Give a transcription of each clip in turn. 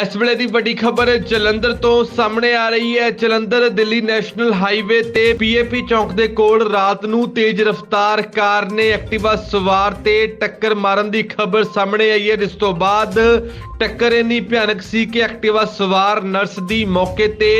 ਇਸ ਵੇਲੇ ਦੀ ਵੱਡੀ ਖਬਰ ਜਲੰਧਰ ਤੋਂ ਸਾਹਮਣੇ ਆ ਰਹੀ ਹੈ। ਜਲੰਧਰ ਦਿੱਲੀ ਨੈਸ਼ਨਲ ਹਾਈਵੇ ਤੇ ਪੀਏਪੀ ਚੌਂਕ ਦੇ ਕੋਲ ਰਾਤ ਨੂੰ ਤੇਜ਼ ਰਫ਼ਤਾਰ ਕਾਰ ਨੇ ਐਕਟਿਵਾ ਸਵਾਰ ਤੇ ਟੱਕਰ ਮਾਰਨ ਦੀ ਖਬਰ ਸਾਹਮਣੇ ਆਈ ਹੈ। ਜਿਸ ਤੋਂ ਬਾਅਦ ਟੱਕਰ ਇੰਨੀ ਭਿਆਨਕ ਸੀ ਕਿ ਐਕਟਿਵਾ ਸਵਾਰ ਨਰਸ ਦੀ ਮੌਕੇ ਤੇ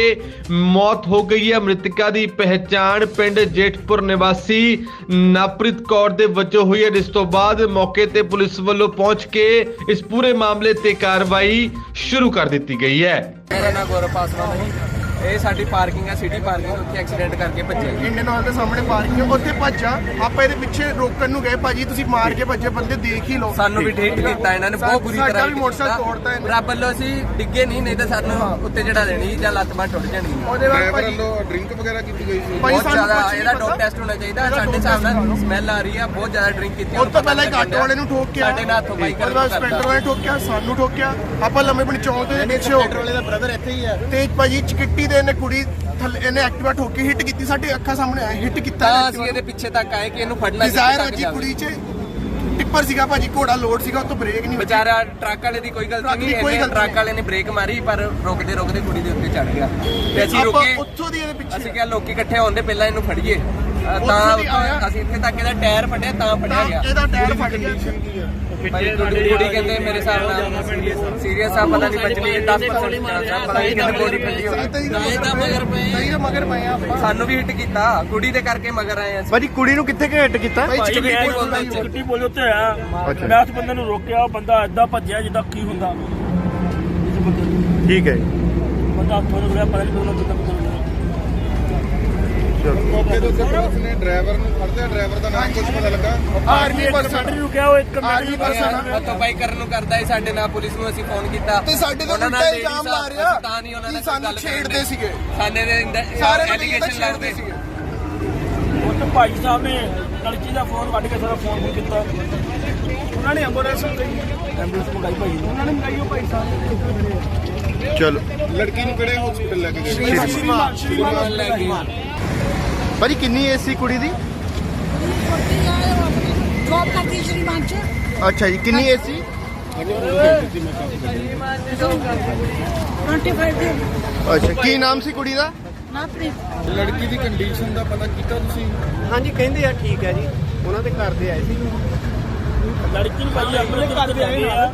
ਮੌਤ ਹੋ ਗਈ ਹੈ। ਮ੍ਰਿਤਕਾ ਦੀ ਪਹਿਚਾਣ ਪਿੰਡ ਜੇਠਪੁਰ ਨਿਵਾਸੀ ਨਾਪ੍ਰਿਤ ਕੌਰ ਦੇ ਵਜੋਂ ਹੋਈ ਹੈ। ਜਿਸ ਤੋਂ ਬਾਅਦ ਮੌਕੇ ਤੇ ਪੁਲਿਸ ਵੱਲੋਂ ਪਹੁੰਚ ਕੇ ਇਸ ਪੂਰੇ ਮਾਮਲੇ ਤੇ ਕਾਰਵਾਈ ਸ਼ੁਰੂ ਸ਼ੁਰੂ ਕਰ ਦਿੱਤੀ ਗਈ ਹੈ। ਮੇਰਾ ਨਾਮ ਗੌਰਵ ਪਾਸਵਾਨ ਹੈ। ਇਹ ਸਾਡੀ ਪਾਰਕਿੰਗ ਹੈ ਸਿਟੀ ਪਾਰਕਿੰਗ ਉੱਥੇ ਐਕਸੀਡੈਂਟ ਕਰਕੇ ਭੱਜੇ ਜੀ ਇੰਡੀਅਨ ਆਇਲ ਦੇ ਸਾਹਮਣੇ ਪਾਰਕਿੰਗ ਹੈ ਉੱਥੇ ਭੱਜਾ ਆਪਾਂ ਇਹਦੇ ਪਿੱਛੇ ਰੋਕਣ ਨੂੰ ਗਏ ਭਾਜੀ ਤੁਸੀਂ ਮਾਰ ਕੇ ਭੱਜੇ ਬੰਦੇ ਦੇਖ ਹੀ ਲਓ। ਸਾਨੂੰ ਵੀ ਠੀਕ ਕੀਤਾ ਇਹਨਾਂ ਨੇ ਬਹੁਤ ਬੁਰੀ ਸਾਡਾ ਤਰ੍ਹਾਂ ਵੀ ਮੋਟਰਸਾਈਕਲ ਤੋੜਤਾ ਇਹਨੇ। ਰੱਬ ਵੱਲੋਂ ਅਸੀਂ ਡਿੱਗੇ ਨਹੀਂ ਨਹੀਂ ਤਾਂ ਸਾਨੂੰ ਉੱਤੇ ਚੜਾ ਦੇਣੀ ਜਾਂ ਲੱਤ ਬਾਂਹ ਟੁੱਟ ਜਾਣੀ ਉਹਦੇ ਬਾਅਦ ਡਰਾਈਵਰ ਭਾਜੀ ਵੱਲੋਂ ਡਰਿੰਕ ਵਗੈਰਾ ਕੀਤੀ ਗਈ ਸੀ? ਭਾਈ ਬਹੁਤ ਸਾਨੂੰ ਜ਼ਿਆਦਾ ਕੁਛ ਨਹੀਂ ਇਹਦਾ ਪਤਾ। ਡੋਪ ਟੈਸਟ ਹੋਣਾ ਚਾਹੀਦਾ। ਇਹਦਾ ਸਾਡੇ ਹਿਸਾਬ ਨਾਲ ਸਮੈਲ ਆ ਰਹੀ ਆ ਬਹੁਤ ਜ਼ਿਆਦਾ ਡਰਿੰਕ ਕੀਤੀ ਉਹ ਤੋਂ ਪਹਿਲਾਂ ਇੱਕ ਆਟੋ ਵਾਲੇ ਨੂੰ ਠੋਕ ਕੇ ਸਾਡੇ ਨਾਲ ਹੱਥੋਂ ਪਾਈ ਉਹਦੇ ਬਾਅਦ ਸਪੈਕਟਰ ਵਾਲੇ ਠੋਕਿਆ ਸਾਨੂੰ ਠੋਕਿਆ ਆਪਾਂ ਲੰਮੇ ਪਿੰਡ ਚੌਂਕ ਦੇ ਪਿੱਛੇ ਹੋ। ਵਾਲੇ ਦਾ ਬ੍ਰਦਰ ਇੱਥੇ ਹੀ ਹੈ ਤੇ ਭਾਜੀ ਚਕਿੱਟੀ ਦੇ ਇਹਨੇ ਕੁੜੀ ਥੱਲੇ ਇਹਨੇ ਐਕਟਿਵਾ ਠੋਕ ਕੇ ਹਿੱਟ ਕੀਤੀ ਸਾਡੇ ਅੱਖਾਂ ਸਾਹਮਣੇ ਆਇਆ ਹਿੱਟ ਕੀਤਾ ਤਾਂ ਅਸੀਂ ਇਹਦੇ ਪਿੱਛੇ ਤੱਕ ਆਏ ਕਿ ਇਹਨੂੰ ਫੜਨਾ ਕਿੱਥੇ ਡਿਜ਼ਾਇਰ ਜਾਵੇ। ਕੁੜੀ 'ਚ ਟਿੱਪਰ ਸੀਗਾ ਭਾਜੀ ਘੋੜਾ ਲੋਡ ਸੀਗਾ ਉਹ ਤੋਂ ਬ੍ਰੇਕ ਨਹੀਂ ਵਿਚਾਰਾ ਟਰੱਕ ਵਾਲੇ ਦੀ ਕੋਈ ਗਲਤੀ ਨਹੀਂ ਗਲਤੀ ਟਰੱਕ ਵਾਲੇ ਨੇ ਬ੍ਰੇਕ ਮਾਰੀ ਪਰ ਰੁਕਦੇ ਰੁਕਦੇ ਕੁੜੀ ਦੇ ਉੱਤੇ ਚੜ ਗਿਆ। ਤੇ ਅਸੀਂ ਆਪਾਂ ਰੁਕੇ। ਉੱਥੋਂ ਦੀ ਇਹਦੇ ਪਿੱਛੇ। ਅਸੀਂ ਕਿਹਾ ਲੋਕੀ ਇਕੱਠੇ ਹੋਣ ਦੇ ਪਹਿਲਾਂ ਇਹਨੂੰ ਫੜੀਏ। ਤਾਂ। ਅਸੀਂ ਇੱਥੇ ਤੱਕ ਇਹਦਾ ਟਾਇਰ ਫੜਿਆ ਤਾਂ ਫੜਿਆ ਗਿਆ। ਇਹਦਾ ਟਾਇਰ ਫਟ ਗਿਆ। ਭਾਈ ਕੁੜੀ ਕੁੜੀ ਕਹਿੰਦੇ ਮੇਰੇ ਹਿਸਾਬ ਨਾਲ ਸੀਰੀਅਸ ਆ ਪਤਾ ਨਹੀਂ ਬਚਣੀ 10% ਚਾਂਸ ਆ ਪਤਾ ਨਹੀਂ ਕਹਿੰਦੇ ਬੋਡੀ ਫੱਟੀ ਹੋ ਗਈ ਤਾਂ ਮਗਰ ਪਏ ਸਹੀ ਤਾਂ ਮਗਰ ਪਏ ਆ ਆਪਾਂ। ਸਾਨੂੰ ਵੀ ਹਿੱਟ ਕੀਤਾ ਕੁੜੀ ਦੇ ਕਰਕੇ ਮਗਰ ਆਏ ਅਸੀਂ। ਭਾਜੀ ਕੁੜੀ ਨੂੰ ਕਿੱਥੇ ਹਿੱਟ ਕੀਤਾ? ਮੈਂ ਬੋਲਦਾ ਬੋਲਦਾ ਗੱਡੀ ਬੋਲੇ ਉੱਤੇ ਆ ਮੈਂ ਉਸ ਬੰਦੇ ਨੂੰ ਰੋਕਿਆ ਉਹ ਬੰਦਾ ਏਦਾਂ ਭੱਜਿਆ ਜਿੱਦਾਂ ਕੀ ਹੁੰਦਾ। ਠੀਕ ਹੈ। ਬੰਦਾ ਹੱਥੋਂ ਨੂੰ ਗਿਆ ਪਤਾ ਨਹੀਂ ਕਿੱਦਾਂ ਮੌਕੇ ਤੋਂ ਪੁਲਿਸ ਨੇ ਡਰਾਈਵਰ ਨੂੰ ਫੜਦਿਆ ਡਰਾਈਵਰ ਦਾ ਨਾਮ ਕੁਝ ਪਤਾ ਲੱਗਾ। ਆਰਮੀ ਪਰਸਨ ਨੂੰ ਕਿਹਾ ਉਹ ਇੱਕ ਆਰਮੀ ਪਰਸਨ ਹੱਥੋਂ ਪਾਈ ਕਰਨ ਨੂੰ ਕਰਦਾ ਹੈ ਸਾਡੇ ਨਾਲ ਪੁਲਿਸ ਨੂੰ ਅਸੀਂ ਫੋਨ ਕੀਤਾ। ਤੇ ਸਾਡੇ ਤੇ ਉਲਟਾ ਇਲਜ਼ਾਮ ਲਾ ਰਿਹਾ ਤਾਂ ਨਹੀਂ ਉਹਨਾਂ ਨਾਲ ਸਾਨੂੰ ਛੇੜਦੇ। ਸੀਗੇ। ਸਾਡੇ ਦੇ ਸਾਰੇ ਨੂੰ ਐਲੀਗੇਸ਼ਨ ਲੱਗਦੇ ਸੀਗੇ। ਉੱਥੇ ਭਾਈ ਸਾਹਿਬ ਨੇ ਲੜਕੀ ਦਾ ਫੋਨ ਕੱਢ ਕੇ ਸਾਰਾ ਫੋਨ ਕੀਤਾ। ਉਹਨਾਂ ਨੇ ਐਂਬੂਲੈਂਸ ਮੰਗਾਈ। ਐਂਬੂਲੈਂਸ ਮੰਗਾਈ ਭਾਈ ਨੇ। ਉਹਨਾਂ ਨੇ ਮੰਗਾਈ ਉਹ ਭਾਈ ਸਾਹਿਬ ਚਲੋ। ਲੜਕੀ ਨੂੰ ਕਿਹੜੇ ਹਸਪੀਟਲ ਲੈ ਕੇ ਗਏ? ਸ਼੍ਰੀ ਸ਼੍ਰੀਮਾਨ। ਸ਼੍ਰੀਮਾਨ। ਲੈ ਕੇ ਭਾਜੀ ਕਿੰਨੀ ਏਜ ਸੀ ਕੁੜੀ ਦੀ? ਜੌਬ ਕਰਦੀ ਹੈ ਸ਼੍ਰੀਮਾਨ ਚ ਅੱਛਾ ਜੀ ਕਿੰਨੀ ਏਜ ਸੀ? 25 ਦੇ ਅੱਛਾ ਕੀ ਨਾਮ ਸੀ ਕੁੜੀ ਦਾ? ਨਾ ਪ੍ਰੀਤ ਲੜਕੀ ਦੀ ਕੰਡੀਸ਼ਨ ਦਾ ਪਤਾ ਕੀਤਾ ਤੁਸੀਂ? ਹਾਂਜੀ ਕਹਿੰਦੇ ਆ ਠੀਕ ਹੈ ਜੀ। ਉਹਨਾਂ ਦੇ ਘਰ ਦੇ ਆਏ ਸੀ। ਲੜਕੀ ਨੂੰ ਭਾਈ ਆਪਣੇ ਘਰ ਦੇ ਆਏ ਆ।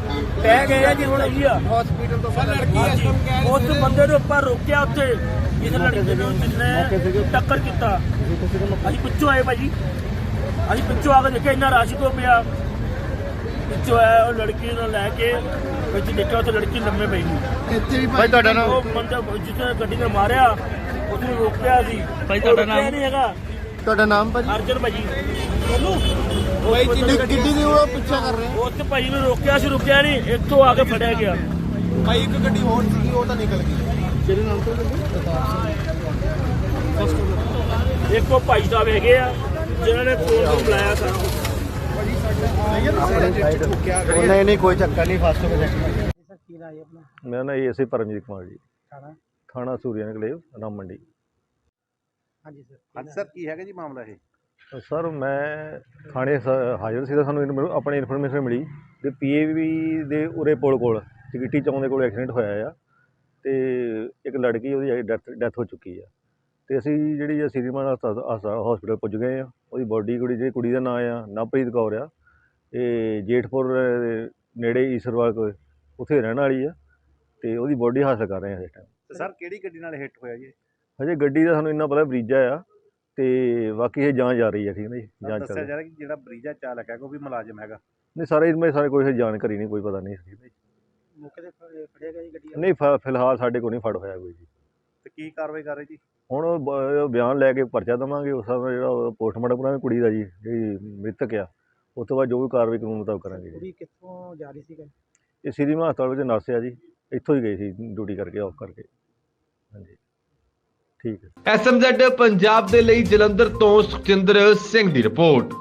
ਕਹਿ ਗਏ ਆ ਜੀ ਹੁਣ ਆਈ ਆ। ਹਸਪੀਟਲ ਤੋਂ ਲੜਕੀ ਉਸ ਬੰਦੇ ਦੇ ਉੱਪਰ ਰੋਕਿਆ ਉੱਥੇ ਜਿਸ ਲੜਕੇ ਨੂੰ ਜਿਸਨੇ ਟੱਕਰ ਕੀਤਾ। ਅਸੀਂ ਪਿੱਛੋਂ ਆਏ ਭਾਜੀ। ਅਸੀਂ ਪਿੱਛੋਂ ਆ ਕੇ ਦੇਖਿਆ ਇੰਨਾ ਰਸ਼ ਤੋਂ ਪਿਆ। ਪਿੱਛੋਂ ਆਇਆ ਉਹ ਲੜਕੀ ਨੂੰ ਲੈ ਕੇ। ਵਿੱਚ ਦੇਖਿਆ ਉੱਥੇ ਲੜਕੀ ਲੰਮੇ ਪਈ ਸੀ। ਇੱਥੇ ਵੀ ਭਾਈ ਤੁਹਾਡਾ ਨਾਮ? ਉਹ ਬੰਦਾ ਜਿਸਨੇ ਗੱਡੀ ਨੇ ਮਾਰਿਆ ਉਸ ਨੂੰ ਰੋਕਿਆ ਸੀ। ਭਾਈ ਤੁਹਾਡਾ ਨਾਮ? ਨਹੀਂ ਹੈਗਾ। ਤੁਹਾਡਾ ਨਾਮ ਭਾਜੀ? ਅਰਜਨ ਭਾਜੀ। ਭਾਈ ਕਿੱਡੀ ਦੀ ਉਹ ਪਿੱਛਾ ਕਰ ਰਹੇ ਉਹ ਤੇ ਭਾਈ ਨੂੰ ਰੋਕਿਆ ਸੀ ਰੁਕਿਆ ਨਹੀਂ ਇੱਥੋਂ ਆ ਕੇ ਫੜਿਆ ਗਿਆ। ਭਾਈ ਇੱਕ ਗੱਡੀ ਹੋਰ ਸੀਗੀ ਉਹ ਤਾਂ ਨਿਕਲ ਗਈ। ਇੱਕ ਉਹ ਭਾਈ ਸਾਹਿਬ ਹੈਗੇ ਆ ਜਿਨ੍ਹਾਂ ਨੇ ਫੋਨ ਤੋਂ ਬੁਲਾਇਆ ਸਾਨੂੰ ਨਹੀਂ ਨਹੀਂ ਕੋਈ ਚੱਕਰ ਨਹੀਂ ਫਾਸਟ ਹੋ ਗਿਆ ਮੇਰਾ ਨਾਮ ਏਐਸਏ ਪਰਮਜੀਤ ਕੁਮਾਰ ਜੀ। ਥਾਣਾ? ਸੂਰਿਆ ਨਿਕਲੇਵ ਰਾਮ ਮੰਡੀ ਹਾਂਜੀ ਸਰ ਕੀ ਹੈਗਾ ਜੀ ਮਾਮਲਾ ਇਹ? ਸਰ ਮੈਂ ਥਾਣੇ ਸ- ਹਾਜ਼ਰ ਸੀ ਤਾਂ ਸਾਨੂੰ ਇਨ- ਮੈਨੂੰ ਆਪਣੀ ਇਨਫੋਰਮੇਸ਼ਨ ਮਿਲੀ ਕਿ ਪੀਏਵੀ ਦੇ ਉਰੇ ਪੁਲ ਕੋਲ ਚਿਗਟੀ ਚੌਂਕ ਦੇ ਕੋਲ ਐਕਸੀਡੈਂਟ ਹੋਇਆ ਆ ਤੇ ਇੱਕ ਲੜਕੀ ਉਹਦੀ ਡੈਥ ਡੈਥ ਹੋ ਚੁੱਕੀ ਆ। ਤੇ ਅਸੀਂ ਜਿਹੜੀ ਆ ਸ੍ਰੀਮਾਨ ਹਸਪੀਟਲ ਪੁੱਜ ਗਏ ਆ ਉਹਦੀ ਬੋਡੀ ਕੁੜੀ ਜਿਹੜੀ ਕੁੜੀ ਦਾ ਨਾਂ ਆ ਨਵਪ੍ਰੀਤ ਕੌਰ ਆ ਇਹ ਜੇਠਪੁਰ ਦੇ ਨੇੜੇ ਈਸਰਵਾਲ ਕੋਲ ਉੱਥੇ ਰਹਿਣ ਵਾਲੀ ਆ ਤੇ ਉਹਦੀ ਬੋਡੀ ਹਾਸਲ ਕਰ ਰਹੇ ਆ ਇਸ ਟਾਈਮ ਸਰ ਕਿਹੜੀ ਗੱਡੀ ਨਾਲ ਹਿੱਟ ਹੋਇਆ ਜੀ? ਹਜੇ ਗੱਡੀ ਦਾ ਸਾਨੂੰ ਇੰਨਾ ਪਤਾ ਬਰੀਜਾ ਆ ਤੇ ਬਾਕੀ ਇਹ ਜਾਂਚ ਜਾ ਰਹੀ ਹੈ ਠੀਕ ਹੈ ਨਾ ਜੀ? ਜਾਂਚ ਚੱਲ ਦੱਸਿਆ ਰਹੀ ਜਾ ਰਿਹਾ ਕਿ ਜਿਹੜਾ ਬਰੀਜਾ ਚਾਲਕ ਹੈਗਾ ਉਹ ਵੀ ਮੁਲਾਜ਼ਮ ਹੈਗਾ? ਨਹੀਂ ਸਾਰੇ ਇਨਮੇ ਸਾਰੇ ਕੋਈ ਜਾਣਕਾਰੀ ਨਹੀਂ ਕੋਈ ਪਤਾ ਨਹੀਂ। ਠੀਕ ਹੈ ਜੀ। ਮੌਕੇ ਤੇ ਫੜਿਆ ਗਿਆ ਜੀ ਗੱਡੀ ਨਹੀਂ ਫ- ਫਿਲਹਾਲ ਸਾਡੇ ਕੋਲ ਨਹੀਂ ਫੜ ਹੋਇਆ ਕੋਈ ਜੀ। ਤੇ ਕੀ ਕਾਰਵਾਈ ਕਰ ਰਹੇ ਜੀ? ਹੁਣ ਉਹ ਬ- ਉਹ ਬਿਆਨ ਲੈ ਕੇ ਪਰਚਾ ਦਵਾਂਗੇ ਉਸ ਹਿਸਾਬ ਨਾਲ ਜਿਹੜਾ ਪੋਸਟਮਾਰਟਮ ਕਰਾਂਗੇ ਕੁੜੀ ਦਾ ਜੀ ਜਿਹੜੀ ਮ੍ਰਿਤਕ ਆ। ਉਸ ਤੋਂ ਬਾਅਦ ਜੋ ਵੀ ਕਾਰਵਾਈ ਕਾਨੂੰਨ ਮੁਤਾਬਕ ਕਰਾਂਗੇ ਜੀ। ਕੁੜੀ ਕਿੱਥੋਂ ਜਾ ਰਹੀ ਸੀਗਾ ਇਹ ਸ੍ਰੀ ਹਸਪਤਾਲ ਵਿੱਚ ਨਰਸ ਆ ਜੀ ਇੱਥੋਂ ਹੀ ਗਈ ਸੀ ਡਿਊਟੀ ਕਰਕੇ ਆਫ ਕਰਕੇ। ਹਾਂਜੀ। ਠੀਕ ਹੈ। ਐਸਐਮਜ਼ੈਡ ਪੰਜਾਬ ਦੇ ਲਈ ਜਲੰਧਰ ਤੋਂ ਸੁਖਜਿੰਦਰ ਸਿੰਘ ਦੀ ਰਿਪੋਰਟ।